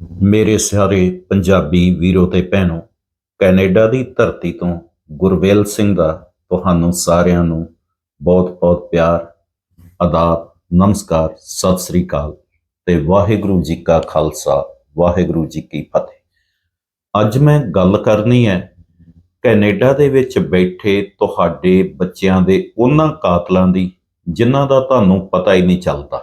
ਮੇਰੇ ਸਾਰੇ ਪੰਜਾਬੀ ਵੀਰੋ ਤੇ ਭੈਣੋ, ਕੈਨੇਡਾ ਦੀ ਧਰਤੀ ਤੋਂ ਗੁਰਵੇਲ ਸਿੰਘ ਦਾ ਤੁਹਾਨੂੰ ਸਾਰਿਆਂ ਨੂੰ ਬਹੁਤ-ਬਹੁਤ ਪਿਆਰ, ਆਦਾਬ, ਨਮਸਕਾਰ, ਸਤਿ ਸ੍ਰੀ ਅਕਾਲ ਤੇ ਵਾਹਿਗੁਰੂ ਜੀ ਕਾ ਖਾਲਸਾ, ਵਾਹਿਗੁਰੂ ਜੀ ਕੀ ਫਤਿਹ। ਅੱਜ ਮੈਂ ਗੱਲ ਕਰਨੀ ਹੈ, ਕੈਨੇਡਾ ਦੇ ਵਿੱਚ ਬੈਠੇ ਤੁਹਾਡੇ ਬੱਚਿਆਂ ਦੇ ਉਹਨਾਂ ਕਾਤਲਾਂ ਦੀ, ਜਿਨ੍ਹਾਂ ਦਾ ਤੁਹਾਨੂੰ ਪਤਾ ਹੀ ਨਹੀਂ ਚੱਲਦਾ।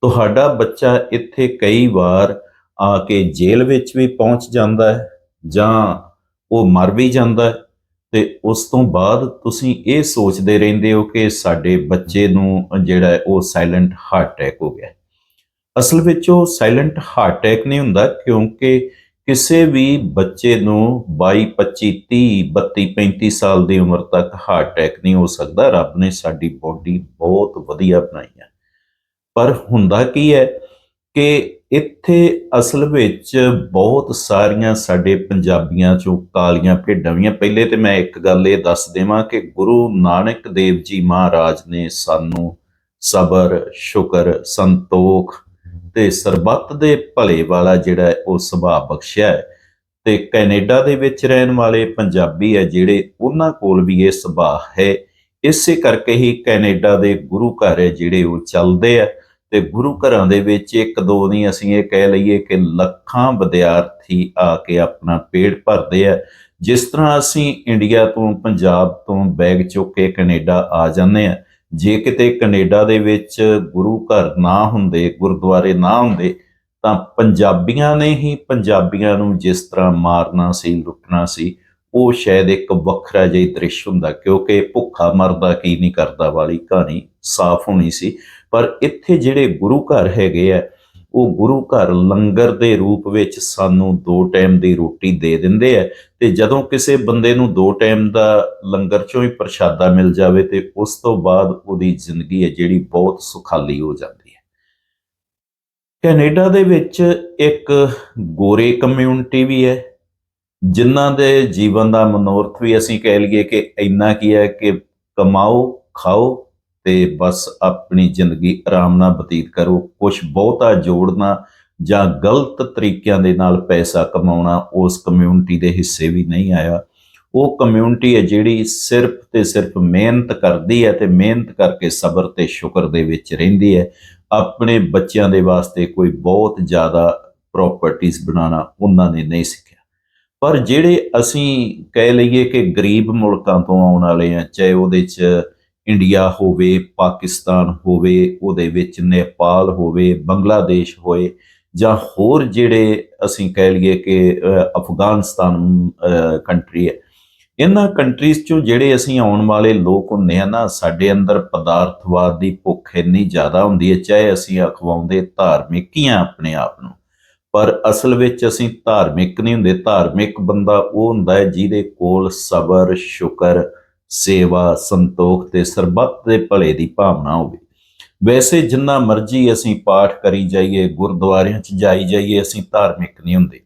ਤੁਹਾਡਾ ਬੱਚਾ ਇੱਥੇ ਕਈ ਵਾਰ ਆ ਕੇ ਜੇਲ੍ਹ ਵਿੱਚ ਵੀ ਪਹੁੰਚ ਜਾਂਦਾ ਹੈ ਜਾਂ ਉਹ ਮਰ ਵੀ ਜਾਂਦਾ ਹੈ, ਤੇ ਉਸ ਤੋਂ ਬਾਅਦ ਤੁਸੀਂ ਇਹ ਸੋਚਦੇ ਰਹਿੰਦੇ ਹੋ ਕਿ ਸਾਡੇ ਬੱਚੇ ਨੂੰ ਜਿਹੜਾ ਉਹ ਸਾਇਲੈਂਟ ਹਾਰਟ ਅਟੈਕ ਹੋ ਗਿਆ ਅਸਲ ਵਿੱਚ ਉਹ ਸਾਇਲੈਂਟ ਹਾਰਟ ਅਟੈਕ ਨਹੀਂ ਹੁੰਦਾ ਕਿਉਂਕਿ ਕਿਸੇ ਵੀ ਬੱਚੇ ਨੂੰ 22 25 30 32 35 ਸਾਲ ਦੀ ਉਮਰ ਤੱਕ ਹਾਰਟ ਅਟੈਕ ਨਹੀਂ ਹੋ ਸਕਦਾ, ਰੱਬ ਨੇ ਸਾਡੀ ਬੋਡੀ ਬਹੁਤ ਵਧੀਆ ਬਣਾਈ ਹੈ। ਪਰ ਹੁੰਦਾ ਕੀ ਹੈ ਕਿ ਇੱਥੇ ਅਸਲ ਵਿੱਚ ਬਹੁਤ ਸਾਰੀਆਂ ਸਾਡੇ ਪੰਜਾਬੀਆਂ ਚੋਂ ਕਾਲੀਆਂ ਭੇਡਾਂ ਵੀਆਂ ਪਹਿਲੇ ਤੇ ਮੈਂ ਇੱਕ ਗੱਲ ਇਹ ਦੱਸ ਦੇਵਾਂ ਕਿ ਗੁਰੂ ਨਾਨਕ ਦੇਵ ਜੀ ਮਹਾਰਾਜ ਨੇ ਸਾਨੂੰ ਸਬਰ, ਸ਼ੁਕਰ, ਸੰਤੋਖ ਤੇ ਸਰਬੱਤ ਦੇ ਭਲੇ ਵਾਲਾ ਜਿਹੜਾ ਉਹ ਸੁਭਾਅ ਬਖਸ਼ਿਆ ਹੈ। ਤੇ ਕੈਨੇਡਾ ਦੇ ਵਿੱਚ ਰਹਿਣ ਵਾਲੇ ਪੰਜਾਬੀ ਹੈ ਜਿਹੜੇ, ਉਹਨਾਂ ਕੋਲ ਵੀ ਇਹ ਸੁਭਾਅ ਹੈ। ਇਸੇ ਕਰਕੇ ਹੀ ਕੈਨੇਡਾ ਦੇ ਗੁਰੂ ਘਰ ਹੈ ਜਿਹੜੇ ਉਹ ਚੱਲਦੇ ਆ। ਤੇ ਗੁਰੂ ਘਰਾਂ ਦੇ ਵਿੱਚ ਇੱਕ ਦੋ ਨਹੀਂ, ਅਸੀਂ ਇਹ ਕਹਿ ਲਈਏ ਕਿ ਲੱਖਾਂ ਵਿਦਿਆਰਥੀ ਆ ਕੇ ਆਪਣਾ ਪੇਟ ਭਰਦੇ ਆ। ਜਿਸ ਤਰ੍ਹਾਂ ਅਸੀਂ ਇੰਡੀਆ ਤੋਂ, ਪੰਜਾਬ ਤੋਂ ਬੈਗ ਚੁੱਕ ਕੇ ਕੈਨੇਡਾ ਆ ਜਾਂਦੇ ਆ। ਜੇ ਕਿਤੇ ਕੈਨੇਡਾ ਦੇ ਵਿੱਚ ਗੁਰੂ ਘਰ ਨਾ ਹੁੰਦੇ, ਗੁਰਦੁਆਰੇ ਨਾ ਹੁੰਦੇ, ਤਾਂ ਪੰਜਾਬੀਆਂ ਨੇ ਹੀ ਪੰਜਾਬੀਆਂ ਨੂੰ ਜਿਸ ਤਰ੍ਹਾਂ ਮਾਰਨਾ ਸੀ, ਲੁੱਟਣਾ ਸੀ, ਉਹ ਸ਼ਾਇਦ ਇੱਕ ਵੱਖਰਾ ਜਿਹਾ ਦ੍ਰਿਸ਼ ਹੁੰਦਾ, ਕਿਉਂਕਿ ਭੁੱਖਾ ਮਰਦਾ ਕੀ ਨਹੀਂ ਕਰਦਾ ਵਾਲੀ ਕਹਾਣੀ ਸਾਫ਼ ਹੋਣੀ ਸੀ। ਪਰ ਇੱਥੇ ਜਿਹੜੇ ਗੁਰੂ ਘਰ ਹੈਗੇ ਆ, ਉਹ ਗੁਰੂ ਘਰ ਲੰਗਰ ਦੇ ਰੂਪ ਵਿੱਚ ਸਾਨੂੰ ਦੋ ਟਾਈਮ ਦੀ ਰੋਟੀ ਦੇ ਦਿੰਦੇ ਆ ਤੇ ਜਦੋਂ ਕਿਸੇ ਬੰਦੇ ਨੂੰ ਦੋ ਟਾਈਮ ਦਾ ਲੰਗਰ ਚੋਂ ਹੀ ਪ੍ਰਸ਼ਾਦਾ ਮਿਲ ਜਾਵੇ ਤੇ ਉਸ ਤੋਂ ਬਾਅਦ ਉਹਦੀ ਜ਼ਿੰਦਗੀ ਹੈ ਜਿਹੜੀ ਬਹੁਤ ਸੁਖਾਲੀ ਹੋ ਜਾਂਦੀ ਹੈ। ਕੈਨੇਡਾ ਦੇ ਵਿੱਚ ਇੱਕ ਗੋਰੇ ਕਮਿਊਨਿਟੀ ਵੀ ਹੈ, ਜਿਨ੍ਹਾਂ ਦੇ ਜੀਵਨ ਦਾ ਮਨੋਰਥ ਵੀ ਅਸੀਂ ਕਹਿ ਲਈਏ ਕਿ ਇੰਨਾ ਕੀ ਹੈ ਕਿ ਕਮਾਓ, ਖਾਓ ਤੇ ਬਸ ਆਪਣੀ ਜ਼ਿੰਦਗੀ ਆਰਾਮ ਨਾਲ ਬਤੀਤ ਕਰੋ ਕੁਝ ਬਹੁਤਾ ਜੋੜਨਾ ਜਾਂ ਗਲਤ ਤਰੀਕਿਆਂ ਦੇ ਨਾਲ ਪੈਸਾ ਕਮਾਉਣਾ ਉਸ ਕਮਿਊਨਿਟੀ ਦੇ ਹਿੱਸੇ ਵੀ ਨਹੀਂ ਆਇਆ। ਉਹ ਕਮਿਊਨਿਟੀ ਹੈ ਜਿਹੜੀ ਸਿਰਫ ਤੇ ਸਿਰਫ ਮਿਹਨਤ ਕਰਦੀ ਹੈ ਤੇ ਮਿਹਨਤ ਕਰਕੇ ਸਬਰ ਤੇ ਸ਼ੁਕਰ ਦੇ ਵਿੱਚ ਰਹਿੰਦੀ ਹੈ। ਆਪਣੇ ਬੱਚਿਆਂ ਦੇ ਵਾਸਤੇ ਕੋਈ ਬਹੁਤ ਜ਼ਿਆਦਾ ਪ੍ਰਾਪਰਟੀਆਂ ਬਣਾਉਣਾ ਉਹਨਾਂ ਨੇ ਨਹੀਂ ਸਿੱਖਿਆ। ਪਰ ਜਿਹੜੇ ਅਸੀਂ ਕਹਿ ਲਈਏ ਕਿ ਗਰੀਬ ਮੁਲਕਾਂ ਤੋਂ ਆਉਣ ਵਾਲੇ ਆ ਚਾਹੇ ਉਹਦੇ 'ਚ ਇੰਡੀਆ ਹੋਵੇ, ਪਾਕਿਸਤਾਨ ਹੋਵੇ, ਉਹਦੇ ਵਿੱਚ ਨੇਪਾਲ ਹੋਵੇ, ਬੰਗਲਾਦੇਸ਼ ਹੋਏ, ਜਾਂ ਹੋਰ ਜਿਹੜੇ ਅਸੀਂ ਕਹਿ ਲਈਏ ਕਿ ਅਫਗਾਨਿਸਤਾਨ ਕੰਟਰੀ ਹੈ, ਇਹਨਾਂ ਕੰਟਰੀਜ਼ ਚੋਂ ਜਿਹੜੇ ਅਸੀਂ ਆਉਣ ਵਾਲੇ ਲੋਕ ਹੁੰਦੇ ਆ ਨਾ, ਸਾਡੇ ਅੰਦਰ ਪਦਾਰਥਵਾਦ ਦੀ ਭੁੱਖ ਇੰਨੀ ਜ਼ਿਆਦਾ ਹੁੰਦੀ ਹੈ, ਚਾਹੇ ਅਸੀਂ ਅਖਵਾਉਂਦੇ ਧਾਰਮਿਕ ਹੀ ਆ ਆਪਣੇ ਆਪ ਨੂੰ, ਪਰ ਅਸਲ ਵਿੱਚ ਅਸੀਂ ਧਾਰਮਿਕ ਨਹੀਂ ਹੁੰਦੇ, ਧਾਰਮਿਕ ਬੰਦਾ ਉਹ ਹੁੰਦਾ ਹੈ ਜਿਹਦੇ ਕੋਲ ਸਬਰ, ਸ਼ੁਕਰ ਸੇਵਾ, ਸੰਤੋਖ ਤੇ ਸਰਬੱਤ ਦੇ ਭਲੇ ਦੀ ਭਾਵਨਾ ਹੋਵੇ। ਵੈਸੇ ਜਿੰਨਾ ਮਰਜ਼ੀ ਅਸੀਂ ਪਾਠ ਕਰੀ ਜਾਈਏ, ਗੁਰਦੁਆਰਿਆਂ 'ਚ ਜਾਈ ਜਾਈਏ, ਅਸੀਂ ਧਾਰਮਿਕ ਨਹੀਂ ਹੁੰਦੇ।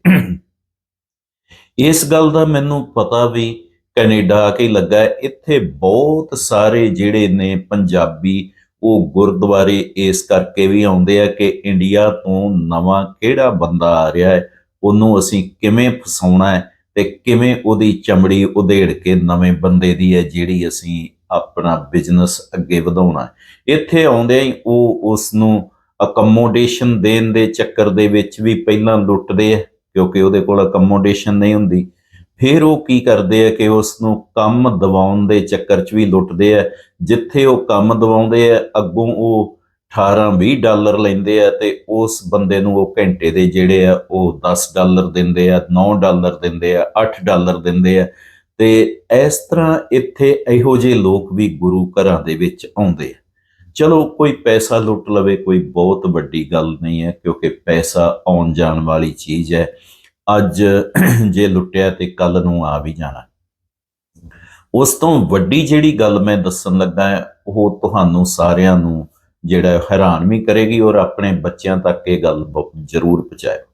ਇਸ ਗੱਲ ਦਾ ਮੈਨੂੰ ਪਤਾ ਵੀ ਕੈਨੇਡਾ ਆ ਕੇ ਲੱਗਾ ਇੱਥੇ ਬਹੁਤ ਸਾਰੇ ਜਿਹੜੇ ਨੇ ਪੰਜਾਬੀ, ਉਹ ਗੁਰਦੁਆਰੇ ਇਸ ਕਰਕੇ ਵੀ ਆਉਂਦੇ ਆ ਕਿ ਇੰਡੀਆ ਤੋਂ ਨਵਾਂ ਕਿਹੜਾ ਬੰਦਾ ਆ ਰਿਹਾ ਹੈ, ਉਹਨੂੰ ਅਸੀਂ ਕਿਵੇਂ ਫਸਾਉਣਾ ਹੈ ਤੇ ਕਿਵੇਂ ਉਹਦੀ ਚਮੜੀ ਉਧੇੜ ਕੇ ਨਵੇਂ ਬੰਦੇ ਦੀ ਹੈ ਜਿਹੜੀ ਅਸੀਂ ਆਪਣਾ ਬਿਜ਼ਨਸ ਅੱਗੇ ਵਧਾਉਣਾ ਇੱਥੇ ਆਉਂਦੇ ਹੀ ਉਹ ਉਸ ਨੂੰ ਅਕਮੋਡੇਸ਼ਨ ਦੇਣ ਦੇ ਚੱਕਰ ਦੇ ਵਿੱਚ ਵੀ ਪਹਿਲਾਂ ਲੁੱਟਦੇ ਆ, ਕਿਉਂਕਿ ਉਹਦੇ ਕੋਲ ਅਕਮੋਡੇਸ਼ਨ ਨਹੀਂ ਹੁੰਦੀ। ਫਿਰ ਉਹ ਕੀ ਕਰਦੇ ਆ ਕਿ ਉਸ ਨੂੰ ਕੰਮ ਦਿਵਾਉਣ ਦੇ ਚੱਕਰ 'ਚ ਵੀ ਲੁੱਟਦੇ ਆ। ਜਿੱਥੇ ਉਹ ਕੰਮ ਦਿਵਾਉਂਦੇ ਆ, ਅੱਗੋਂ ਉਹ 18 20 ਡਾਲਰ ਲੈਂਦੇ ਆ ਤੇ ਉਸ ਬੰਦੇ ਨੂੰ ਉਹ ਘੰਟੇ ਦੇ ਜਿਹੜੇ ਆ ਉਹ 10 ਡਾਲਰ ਦਿੰਦੇ ਆ 9 ਡਾਲਰ ਦਿੰਦੇ ਆ 8 ਡਾਲਰ ਦਿੰਦੇ ਆ ਤੇ ਇਸ ਤਰ੍ਹਾਂ ਇੱਥੇ ਇਹੋ ਜਿਹੇ ਲੋਕ ਵੀ ਗੁਰੂ ਘਰਾਂ ਦੇ ਵਿੱਚ ਆਉਂਦੇ ਆ। ਚਲੋ ਕੋਈ ਪੈਸਾ ਲੁੱਟ ਲਵੇ ਕੋਈ ਬਹੁਤ ਵੱਡੀ ਗੱਲ ਨਹੀਂ ਹੈ ਕਿਉਂਕਿ ਪੈਸਾ ਆਉਣ ਜਾਣ ਵਾਲੀ ਚੀਜ਼ ਹੈ। ਅੱਜ ਜੇ ਲੁੱਟਿਆ ਤੇ ਕੱਲ ਨੂੰ ਆ ਵੀ ਜਾਣਾ। ਉਸ ਤੋਂ ਵੱਡੀ ਜਿਹੜੀ ਗੱਲ ਮੈਂ ਦੱਸਣ ਲੱਗਾ ਉਹ ਤੁਹਾਨੂੰ ਸਾਰਿਆਂ ਨੂੰ ਜਿਹੜਾ ਹੈਰਾਨ ਵੀ ਕਰੇਗੀ ਔਰ ਆਪਣੇ ਬੱਚਿਆਂ ਤੱਕ ਇਹ ਗੱਲ ਬ- ਜ਼ਰੂਰ ਪਹੁੰਚਾਇਓ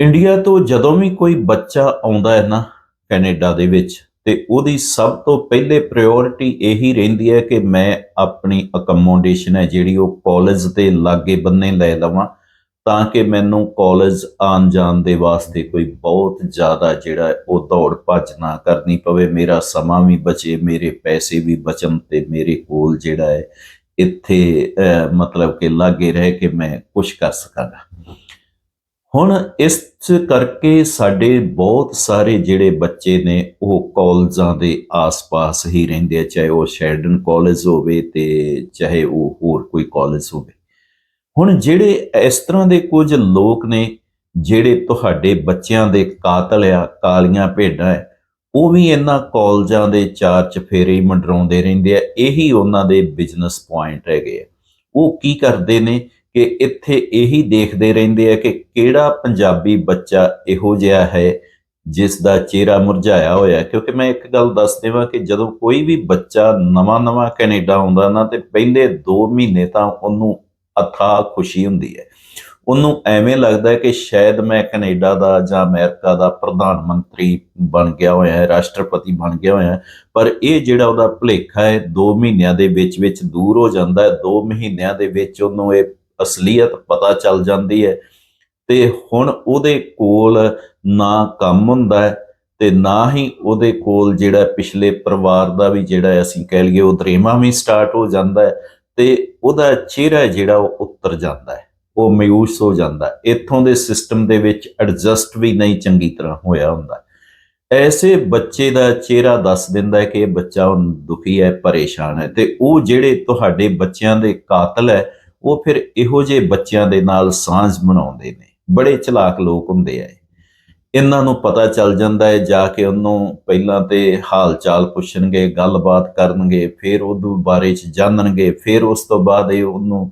ਇੰਡੀਆ ਤੋਂ ਜਦੋਂ ਵੀ ਕੋਈ ਬੱਚਾ ਆਉਂਦਾ ਹੈ ਨਾ ਕੈਨੇਡਾ ਦੇ ਵਿੱਚ, ਤੇ ਉਹਦੀ ਸਭ ਤੋਂ ਪਹਿਲੇ ਪ੍ਰਾਇੋਰਟੀ ਇਹੀ ਰਹਿੰਦੀ ਹੈ ਕਿ ਮੈਂ ਆਪਣੀ ਅਕਮੋਡੇਸ਼ਨ ਹੈ ਜਿਹੜੀ ਉਹ ਕਾਲਜ ਦੇ ਲਾਗੇ ਬੰਨੇ ਲੈ ਲਵਾਂ, ਤਾਂ ਕਿ ਮੈਨੂੰ ਕਾਲਜ ਆਉਣ ਜਾਣ ਦੇ ਵਾਸਤੇ ਕੋਈ ਬਹੁਤ ਜ਼ਿਆਦਾ ਜਿਹੜਾ ਉਹ ਦੌੜ ਭੱਜ ਨਾ ਕਰਨੀ ਪਵੇ, ਮੇਰਾ ਸਮਾਂ ਵੀ ਬਚੇ, ਮੇਰੇ ਪੈਸੇ ਵੀ ਬਚਣ ਤੇ ਮੇਰੇ ਕੋਲ ਜਿਹੜਾ ਹੈ ਇੱਥੇ ਅਹ, ਮਤਲਬ ਕਿ ਲਾਗੇ ਰਹਿ ਕੇ ਮੈਂ ਕੁਝ ਕਰ ਸਕਾਂਗਾ। ਹੁਣ ਇਸ ਕਰਕੇ ਸਾਡੇ ਬਹੁਤ ਸਾਰੇ ਜਿਹੜੇ ਬੱਚੇ ਨੇ ਉਹ ਕਾਲਜਾਂ ਦੇ ਆਸ-ਪਾਸ ਹੀ ਰਹਿੰਦੇ ਆ ਚਾਹੇ ਉਹ ਸ਼ੈਡਨ ਕਾਲਜ ਹੋਵੇ ਤੇ ਚਾਹੇ ਉਹ ਹੋਰ ਕੋਈ ਕਾਲਜ ਹੋਵੇ। ਹੁਣ ਜਿਹੜੇ ਇਸ ਤਰ੍ਹਾਂ ਦੇ ਕੁਝ ਲੋਕ ਨੇ ਜਿਹੜੇ ਤੁਹਾਡੇ ਬੱਚਿਆਂ ਦੇ ਕਾਤਲ ਆ ਕਾਲੀਆਂ ਭੇਡਾਂ ਹੈ ਉਹ ਵੀ ਇਹਨਾਂ ਕਾਲਜਾਂ ਦੇ ਚਾਰ ਚਫੇਰੇ ਮੰਡਰਾਉਂਦੇ ਰਹਿੰਦੇ ਆ, ਇਹੀ ਉਹਨਾਂ ਦੇ ਬਿਜ਼ਨਸ ਪੁਆਇੰਟ ਹੈਗੇ ਆ। ਉਹ ਕੀ ਕਰਦੇ ਨੇ ਕਿ ਇੱਥੇ ਇਹੀ ਦੇਖਦੇ ਰਹਿੰਦੇ ਆ ਕਿ ਕਿਹੜਾ ਪੰਜਾਬੀ ਬੱਚਾ ਇਹੋ ਜਿਹਾ ਹੈ ਜਿਸ ਦਾ ਚਿਹਰਾ ਮੁਰਝਾਇਆ ਹੋਇਆ ਕਿਉਂਕਿ ਮੈਂ ਇੱਕ ਗੱਲ ਦੱਸ ਦੇਵਾਂ ਕਿ ਜਦੋਂ ਕੋਈ ਵੀ ਬੱਚਾ ਨਵਾਂ-ਨਵਾਂ ਕੈਨੇਡਾ ਆਉਂਦਾ ਨਾ, ਤੇ ਪਹਿਲੇ 2 ਮਹੀਨੇ ਤਾਂ ਉਹਨੂੰ ਅਥਾਹ ਖੁਸ਼ੀ ਹੁੰਦੀ ਹੈ। ਉਹਨੂੰ ਐਵੇਂ ਲੱਗਦਾ ਹੈ ਕਿ ਸ਼ਾਇਦ ਮੈਂ ਕੈਨੇਡਾ ਦਾ ਜਾਂ ਅਮਰੀਕਾ ਦਾ ਪ੍ਰਧਾਨ ਮੰਤਰੀ ਬਣ ਗਿਆ ਹੋਇਆ ਹੈ, ਰਾਸ਼ਟਰਪਤੀ ਬਣ ਗਿਆ ਹੋਇਆ ਹੈ, ਪਰ ਇਹ ਜਿਹੜਾ ਉਹਦਾ ਭੁਲੇਖਾ ਹੈ 2 ਮਹੀਨਿਆਂ ਦੇ ਵਿੱਚ ਵਿੱਚ ਦੂਰ ਹੋ ਜਾਂਦਾ ਹੈ 2 ਮਹੀਨਿਆਂ ਦੇ ਵਿੱਚ ਉਹਨੂੰ ਇਹ ਅਸਲੀਅਤ ਪਤਾ ਚੱਲ ਜਾਂਦੀ ਹੈ ਤੇ ਹੁਣ ਉਹਦੇ ਕੋਲ ਨਾ ਕੰਮ ਹੁੰਦਾ ਹੈ ਤੇ ਨਾ ਹੀ ਉਹਦੇ ਕੋਲ ਜਿਹੜਾ ਪਿਛਲੇ ਪਰਿਵਾਰ ਦਾ ਵੀ ਜਿਹੜਾ ਅਸੀਂ ਕਹਿ ਲਈਏ ਉਹ ਦਰੇਮਾ ਵੀ ਸਟਾਰਟ ਹੋ ਜਾਂਦਾ ਹੈ ਤੇ ਉਹਦਾ ਚਿਹਰਾ ਜਿਹੜਾ ਉਹ ਉੱਤਰ ਜਾਂਦਾ ਹੈ। ਉਹ ਮਾਯੂਸ ਹੋ ਜਾਂਦਾ ਇੱਥੋਂ ਦੇ ਸਿਸਟਮ ਦੇ ਵਿੱਚ ਐਡਜਸਟ ਵੀ ਨਹੀਂ ਚੰਗੀ ਤਰ੍ਹਾਂ ਹੋਇਆ ਹੁੰਦਾ। ਐਸੇ ਬੱਚੇ ਦਾ ਚਿਹਰਾ ਦੱਸ ਦਿੰਦਾ ਹੈ ਕਿ ਇਹ ਬੱਚਾ ਹੁਣ ਦੁਖੀ ਹੈ, ਪਰੇਸ਼ਾਨ ਹੈ ਤੇ ਉਹ ਜਿਹੜੇ ਤੁਹਾਡੇ ਬੱਚਿਆਂ ਦੇ ਕਾਤਲ ਹੈ, ਉਹ ਫਿਰ ਇਹੋ ਜਿਹੇ ਬੱਚਿਆਂ ਦੇ ਨਾਲ ਸਾਂਝ ਬਣਾਉਂਦੇ ਨੇ। ਬੜੇ ਚਲਾਕ ਲੋਕ ਹੁੰਦੇ ਆ ਇਹਨਾਂ ਨੂੰ ਪਤਾ ਚੱਲ ਜਾਂਦਾ ਹੈ, ਜਾ ਕੇ ਉਹਨੂੰ ਪਹਿਲਾਂ ਤੇ ਹਾਲ ਚਾਲ ਪੁੱਛਣਗੇ, ਗੱਲਬਾਤ ਕਰਨਗੇ, ਫਿਰ ਉਹਦੇ ਬਾਰੇ ਚ ਜਾਣਨਗੇ, ਫਿਰ ਉਸ ਤੋਂ ਬਾਅਦ ਇਹ ਉਹਨੂੰ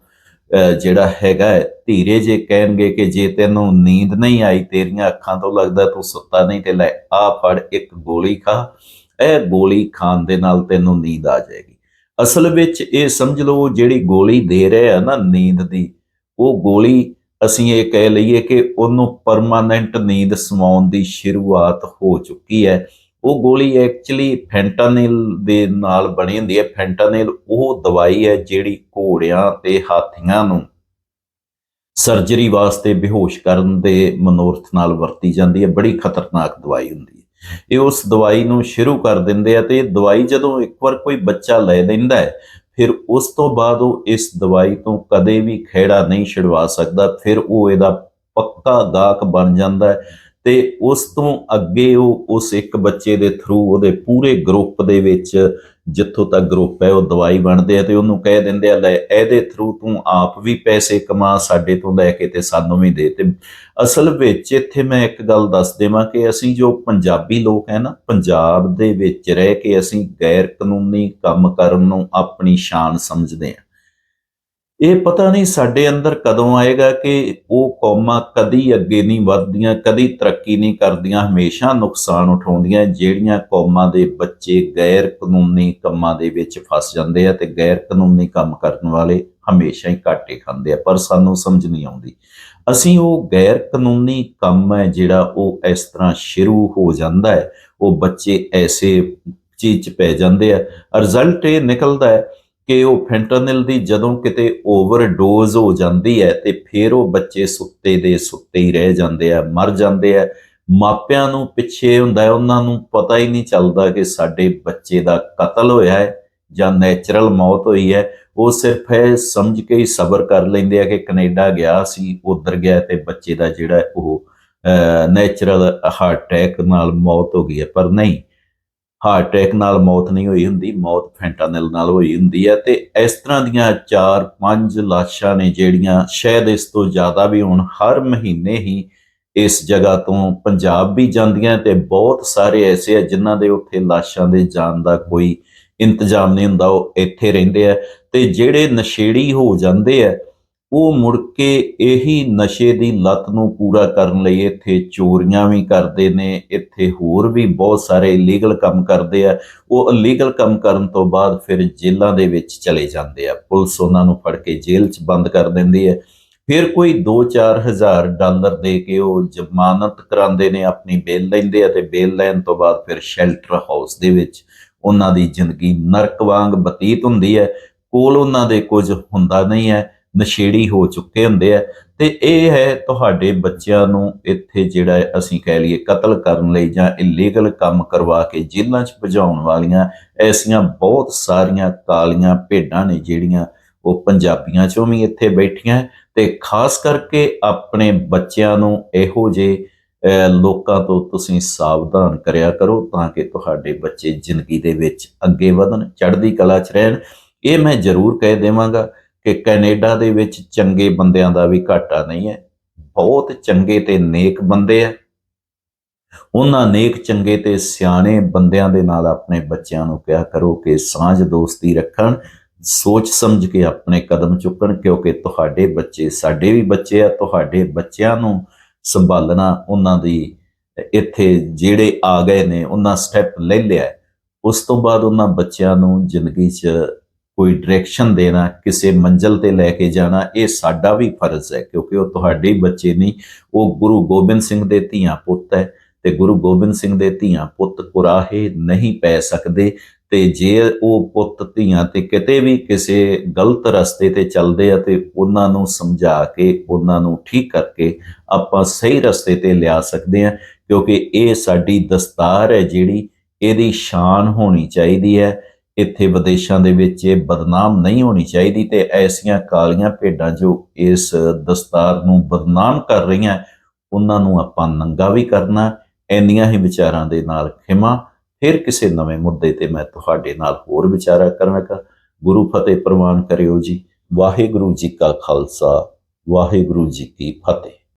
ਜਿਹੜਾ ਹੈਗਾ ਹੈ, ਧੀਰੇ ਜੇ ਕਹਿਣਗੇ ਕਿ ਜੇ ਤੈਨੂੰ ਨੀਂਦ ਨਹੀਂ ਆਈ ਤੇਰੀਆਂ ਅੱਖਾਂ ਤੋਂ ਲੱਗਦਾ ਤੂੰ ਸੁੱਤਾ ਨਹੀਂ ਤੇ ਲੈ ਆ ਫੜ ਇੱਕ ਗੋਲੀ ਖਾ। ਇਹ ਗੋਲੀ ਖਾਣ ਦੇ ਨਾਲ ਤੈਨੂੰ ਨੀਂਦ ਆ ਜਾਏਗੀ। ਅਸਲ ਵਿੱਚ ਇਹ ਸਮਝ ਲਓ ਜਿਹੜੀ ਗੋਲੀ ਦੇ ਰਹੇ ਆ ਨਾ ਨੀਂਦ ਦੀ ਉਹ ਗੋਲੀ ਅਸੀਂ ਇਹ ਕਹਿ ਲਈਏ ਕਿ ਉਹਨੂੰ ਪਰਮਾਨੈਂਟ ਨੀਂਦ ਸਮਾਉਣ ਦੀ ਸ਼ੁਰੂਆਤ ਹੋ ਚੁੱਕੀ ਹੈ। ਉਹ ਗੋਲੀ ਐਕਚੁਅਲੀ ਫੈਂਟਾਨਿਲ ਦੇ ਨਾਲ ਬਣੀ ਹੁੰਦੀ ਹੈ। ਫੈਂਟਾਨਿਲ ਉਹ ਦਵਾਈ ਹੈ ਜਿਹੜੀ ਘੋੜਿਆਂ ਤੇ ਹਾਥੀਆਂ ਨੂੰ ਸਰਜਰੀ ਵਾਸਤੇ ਬੇਹੋਸ਼ ਕਰਨ ਦੇ ਮਨੋਰਥ ਨਾਲ ਵਰਤੀ ਜਾਂਦੀ ਹੈ। ਬੜੀ ਖਤਰਨਾਕ ਦਵਾਈ ਹੁੰਦੀ ਹੈ। ਇਹ ਉਸ ਦਵਾਈ ਨੂੰ ਸ਼ੁਰੂ ਕਰ ਦਿੰਦੇ ਆ ਤੇ ਇਹ ਦਵਾਈ ਜਦੋਂ ਇੱਕ ਵਾਰ ਕੋਈ ਬੱਚਾ ਲੈ ਲੈਂਦਾ ਹੈ, ਫਿਰ ਉਸ ਤੋਂ ਬਾਅਦ ਉਹ ਇਸ ਦਵਾਈ ਤੋਂ ਕਦੇ ਵੀ ਖਹਿੜਾ ਨਹੀਂ ਛਡਵਾ ਸਕਦਾ। ਫਿਰ ਉਹ ਇਹਦਾ ਪੱਕਾ ਗਾਹਕ ਬਣ ਜਾਂਦਾ ਹੈ। ਤੇ ਉਸ ਤੋਂ ਅੱਗੇ ਉਹ ਉਸ ਇੱਕ ਬੱਚੇ ਦੇ ਥਰੂ ਉਹਦੇ ਪੂਰੇ ਗਰੁੱਪ ਦੇ ਵਿੱਚ ਜਿੱਥੋਂ ਤੱਕ ਗਰੁੱਪ ਹੈ, ਉਹ ਦਵਾਈ ਵੰਡਦੇ ਆ ਤੇ ਉਹਨੂੰ ਕਹਿ ਦਿੰਦੇ ਆ, ਲੈ, ਇਹਦੇ ਥਰੂ ਤੂੰ ਆਪ ਵੀ ਪੈਸੇ ਕਮਾ, ਸਾਡੇ ਤੋਂ ਲੈ ਕੇ ਤੇ ਸਾਨੂੰ ਵੀ ਦੇ। ਤੇ ਅਸਲ ਵਿੱਚ ਇੱਥੇ ਮੈਂ ਇੱਕ ਗੱਲ ਦੱਸ ਦੇਵਾਂ ਕਿ ਅਸੀਂ ਜੋ ਪੰਜਾਬੀ ਲੋਕ ਹੈ ਨਾ, ਪੰਜਾਬ ਦੇ ਵਿੱਚ ਰਹਿ ਕੇ ਅਸੀਂ ਗੈਰ ਕਾਨੂੰਨੀ ਕੰਮ ਕਰਨ ਨੂੰ ਆਪਣੀ ਸ਼ਾਨ ਸਮਝਦੇ ਹਾਂ। ਇਹ ਪਤਾ ਨਹੀਂ ਸਾਡੇ ਅੰਦਰ ਕਦੋਂ ਆਏਗਾ ਕਿ ਉਹ ਕੌਮਾਂ ਕਦੀ ਅੱਗੇ ਨਹੀਂ ਵੱਧਦੀਆਂ, ਕਦੀ ਤਰੱਕੀ ਨਹੀਂ ਕਰਦੀਆਂ, ਹਮੇਸ਼ਾ ਨੁਕਸਾਨ ਉਠਾਉਂਦੀਆਂ, ਜਿਹੜੀਆਂ ਕੌਮਾਂ ਦੇ ਬੱਚੇ ਗੈਰ ਕਾਨੂੰਨੀ ਕੰਮਾਂ ਦੇ ਵਿੱਚ ਫਸ ਜਾਂਦੇ ਆ ਤੇ ਗੈਰ ਕਾਨੂੰਨੀ ਕੰਮ ਕਰਨ ਵਾਲੇ ਹਮੇਸ਼ਾ ਹੀ ਘਾਟੇ ਖਾਂਦੇ ਆ, ਪਰ ਸਾਨੂੰ ਸਮਝ ਨਹੀਂ ਆਉਂਦੀ। ਅਸੀਂ ਉਹ ਗੈਰ ਕਾਨੂੰਨੀ ਕੰਮ ਹੈ ਜਿਹੜਾ ਉਹ ਇਸ ਤਰ੍ਹਾਂ ਸ਼ੁਰੂ ਹੋ ਜਾਂਦਾ ਹੈ, ਉਹ ਬੱਚੇ ਐਸੇ ਚੀਜ਼ 'ਚ ਪੈ ਜਾਂਦੇ ਆ, ਰਿਜ਼ਲਟ ਇਹ ਨਿਕਲਦਾ ਹੈ ਕਿ ਉਹ ਫੈਂਟਨਲ ਦੀ ਜਦੋਂ ਕਿਤੇ ਓਵਰਡੋਜ਼ ਹੋ ਜਾਂਦੀ ਹੈ ਤੇ ਫਿਰ ਉਹ ਬੱਚੇ ਸੁੱਤੇ ਦੇ ਸੁੱਤੇ ਹੀ ਰਹਿ ਜਾਂਦੇ ਆ, ਮਰ ਜਾਂਦੇ ਆ। ਮਾਪਿਆਂ ਨੂੰ ਪਿੱਛੇ ਹੁੰਦਾ ਹੈ, ਉਹਨਾਂ ਨੂੰ ਪਤਾ ਹੀ ਨਹੀਂ ਚੱਲਦਾ ਕਿ ਸਾਡੇ ਬੱਚੇ ਦਾ ਕਤਲ ਹੋਇਆ ਹੈ ਜਾਂ ਨੈਚੁਰਲ ਮੌਤ ਹੋਈ ਹੈ। ਉਹ ਸਿਰਫ ਇਹ ਸਮਝ ਕੇ ਹੀ ਸਬਰ ਕਰ ਲੈਂਦੇ ਆ ਕਿ ਕੈਨੇਡਾ ਗਿਆ ਸੀ, ਉਧਰ ਗਿਆ ਤੇ ਬੱਚੇ ਦਾ ਜਿਹੜਾ ਉਹ ਨੈਚੁਰਲ ਹਾਰਟ ਅਟੈਕ ਨਾਲ ਮੌਤ ਹੋ ਗਈ ਹੈ, ਪਰ ਨਹੀਂ। ਹਾਰਟ ਅਟੈਕ ਨਾਲ ਮੌਤ ਨਹੀਂ ਹੋਈ ਹੁੰਦੀ, ਮੌਤ ਫੈਂਟਾਨਲ ਨਾਲ ਹੋਈ ਹੁੰਦੀ ਹੈ ਤੇ ਇਸ ਤਰ੍ਹਾਂ ਦੀਆਂ 4-5 ਲਾਸ਼ਾਂ ਨੇ ਜਿਹੜੀਆਂ ਸ਼ਾਇਦ ਇਸ ਤੋਂ ਜ਼ਿਆਦਾ ਵੀ ਹੁਣ, ਹਰ ਮਹੀਨੇ ਹੀ ਇਸ ਜਗ੍ਹਾ ਤੋਂ ਪੰਜਾਬ ਵੀ ਜਾਂਦੀਆਂ ਤੇ ਬਹੁਤ ਸਾਰੇ ਐਸੇ ਆ ਜਿਨ੍ਹਾਂ ਦੇ ਉੱਥੇ ਲਾਸ਼ਾਂ ਦੇ ਜਾਣ ਦਾ ਕੋਈ ਇੰਤਜ਼ਾਮ ਨਹੀਂ ਹੁੰਦਾ, ਉਹ ਇੱਥੇ ਰਹਿੰਦੇ ਆ ਤੇ ਜਿਹੜੇ ਨਸ਼ੇੜੀ ਹੋ ਜਾਂਦੇ ਆ ਉਹ ਮੁੜ ਕੇ ਇਹੀ ਨਸ਼ੇ ਦੀ ਲਤ ਨੂੰ ਪੂਰਾ ਕਰਨ ਲਈ ਇੱਥੇ ਚੋਰੀਆਂ ਵੀ ਕਰਦੇ ਨੇ, ਇੱਥੇ ਹੋਰ ਵੀ ਬਹੁਤ ਸਾਰੇ ਇਲੀਗਲ ਕੰਮ ਕਰਦੇ ਆ। ਉਹ ਇਲੀਗਲ ਕੰਮ ਕਰਨ ਤੋਂ ਬਾਅਦ ਫਿਰ ਜੇਲ੍ਹਾਂ ਦੇ ਵਿੱਚ ਚਲੇ ਜਾਂਦੇ ਆ। ਪੁਲਿਸ ਉਹਨਾਂ ਨੂੰ ਫੜ ਕੇ ਜੇਲ੍ਹ 'ਚ ਬੰਦ ਕਰ ਦਿੰਦੀ ਹੈ। ਫਿਰ ਕੋਈ 2-4 ਹਜ਼ਾਰ ਡਾਲਰ ਦੇ ਕੇ ਉਹ ਜ਼ਮਾਨਤ ਕਰਾਉਂਦੇ ਨੇ, ਆਪਣੀ ਬੇਲ ਲੈਂਦੇ ਆ ਤੇ ਬੇਲ ਲੈਣ ਤੋਂ ਬਾਅਦ ਫਿਰ ਸ਼ੈਲਟਰ ਹਾਊਸ ਦੇ ਵਿੱਚ ਉਹਨਾਂ ਦੀ ਜ਼ਿੰਦਗੀ ਨਰਕ ਵਾਂਗ ਬਤੀਤ ਹੁੰਦੀ ਹੈ। ਕੋਲ ਉਹਨਾਂ ਦੇ ਕੁਝ ਹੁੰਦਾ ਨਹੀਂ ਹੈ। ਨਸ਼ੇੜੀ ਹੋ ਚੁੱਕੇ ਹੁੰਦੇ ਆ। ਤੇ ਇਹ ਹੈ ਤੁਹਾਡੇ ਬੱਚਿਆਂ ਨੂੰ ਇੱਥੇ ਜਿਹੜਾ ਅਸੀਂ ਕਹਿ ਲਈਏ ਕਤਲ ਕਰਨ ਲਈ ਜਾਂ ਇਲੀਗਲ ਕੰਮ ਕਰਵਾ ਕੇ ਜੇਲ੍ਹਾਂ 'ਚ ਭਜਾਉਣ ਵਾਲੀਆਂ ਐਸੀਆਂ ਬਹੁਤ ਸਾਰੀਆਂ ਕਾਲੀਆਂ ਭੇਡਾਂ ਨੇ ਜਿਹੜੀਆਂ ਉਹ ਪੰਜਾਬੀਆਂ 'ਚੋਂ ਵੀ ਇੱਥੇ ਬੈਠੀਆਂ। ਹੈ ਤੇ ਖਾਸ ਕਰਕੇ ਆਪਣੇ ਬੱਚਿਆਂ ਨੂੰ ਇਹੋ ਜਿਹੇ ਲੋਕਾਂ ਤੋਂ ਤੁਸੀਂ ਸਾਵਧਾਨ ਕਰਿਆ ਕਰੋ ਤਾਂ ਕਿ ਤੁਹਾਡੇ ਬੱਚੇ ਜ਼ਿੰਦਗੀ ਦੇ ਵਿੱਚ ਅੱਗੇ ਵਧਣ, ਚੜ੍ਹਦੀ ਕਲਾ 'ਚ ਰਹਿਣ। ਇਹ ਮੈਂ ਜ਼ਰੂਰ ਕਹਿ ਦੇਵਾਂਗਾ। ਕਿ ਕੈਨੇਡਾ ਦੇ ਵਿੱਚ ਚੰਗੇ ਬੰਦਿਆਂ ਦਾ ਵੀ ਘਾਟਾ ਨਹੀਂ ਹੈ। ਬਹੁਤ ਚੰਗੇ ਤੇ ਨੇਕ ਬੰਦੇ ਆ। ਉਹਨਾਂ ਨੇਕ ਚੰਗੇ ਤੇ ਸਿਆਣੇ ਬੰਦਿਆਂ ਦੇ ਨਾਲ ਆਪਣੇ ਬੱਚਿਆਂ ਨੂੰ ਕਿਹਾ ਕਰੋ ਕਿ ਸਾਂਝ ਦੋਸਤੀ ਰੱਖਣ, ਸੋਚ ਸਮਝ ਕੇ ਆਪਣੇ ਕਦਮ ਚੁੱਕਣ, ਕਿਉਂਕਿ ਤੁਹਾਡੇ ਬੱਚੇ ਸਾਡੇ ਵੀ ਬੱਚੇ ਆ, ਤੁਹਾਡੇ ਬੱਚਿਆਂ ਨੂੰ ਸੰਭਾਲਣਾ ਉਹਨਾਂ ਦੀ ਇੱਥੇ ਜਿਹੜੇ ਆ ਗਏ ਨੇ, ਉਹਨਾਂ ਸਟੈਪ ਲੈ ਲਿਆ ਉਸ ਤੋਂ ਬਾਅਦ ਉਹਨਾਂ ਬੱਚਿਆਂ ਨੂੰ ਜ਼ਿੰਦਗੀ 'ਚ ਕੋਈ ਡਾਇਰੈਕਸ਼ਨ ਦੇਣਾ, ਕਿਸੇ ਮੰਜ਼ਲ ਤੇ ਲੈ ਕੇ ਜਾਣਾ, ਇਹ ਸਾਡਾ ਵੀ ਫਰਜ਼ ਹੈ, ਕਿਉਂਕਿ ਉਹ ਤੁਹਾਡੇ ਬੱਚੇ ਨਹੀਂ, ਉਹ ਗੁਰੂ ਗੋਬਿੰਦ ਸਿੰਘ ਦੇ ਧੀਆਂ ਪੁੱਤ ਹੈ ਤੇ ਗੁਰੂ ਗੋਬਿੰਦ ਸਿੰਘ ਦੇ ਧੀਆਂ ਪੁੱਤ ਕੁਰਾਹੇ ਨਹੀਂ ਪੈ ਸਕਦੇ ਤੇ ਜੇ ਉਹ ਪੁੱਤ ਧੀਆਂ ਤੇ ਕਿਤੇ ਵੀ ਕਿਸੇ ਗਲਤ ਰਸਤੇ ਤੇ ਚੱਲਦੇ ਆ ਤੇ ਉਹਨਾਂ ਨੂੰ ਸਮਝਾ ਕੇ, ਉਹਨਾਂ ਨੂੰ ਠੀਕ ਕਰਕੇ ਆਪਾਂ ਸਹੀ ਰਸਤੇ ਤੇ ਲਿਆ ਸਕਦੇ ਆ ਕਿਉਂਕਿ ਇਹ ਸਾਡੀ ਦਸਤਾਰ ਹੈ ਜਿਹੜੀ, ਇਹਦੀ ਸ਼ਾਨ ਹੋਣੀ ਚਾਹੀਦੀ ਹੈ। ਇੱਥੇ ਵਿਦੇਸ਼ਾਂ ਦੇ ਵਿੱਚ ਇਹ ਬਦਨਾਮ ਨਹੀਂ ਹੋਣੀ ਚਾਹੀਦੀ ਤੇ ਐਸੀਆਂ ਕਾਲੀਆਂ ਭੇਡਾਂ ਜੋ ਇਸ ਦਸਤਾਰ ਨੂੰ ਬਦਨਾਮ ਕਰ ਰਹੀਆਂ, ਉਹਨਾਂ ਨੂੰ ਆਪਾਂ ਨੰਗਾ ਵੀ ਕਰਨਾ, ਇੰਨੀਆਂ ਹੀ ਵਿਚਾਰਾਂ ਦੇ ਨਾਲ ਖਿਮਾ। ਫਿਰ ਕਿਸੇ ਨਵੇਂ ਮੁੱਦੇ ਤੇ ਮੈਂ ਤੁਹਾਡੇ ਨਾਲ ਹੋਰ ਵਿਚਾਰਾ ਕਰਾਂਗਾ। ਗੁਰੂ ਫਤਿਹ ਪ੍ਰਵਾਨ ਕਰਿਓ ਜੀ। ਵਾਹਿਗੁਰੂ ਜੀ ਕਾ ਖਾਲਸਾ, ਵਾਹਿਗੁਰੂ ਜੀ ਕੀ ਫਤਿਹ।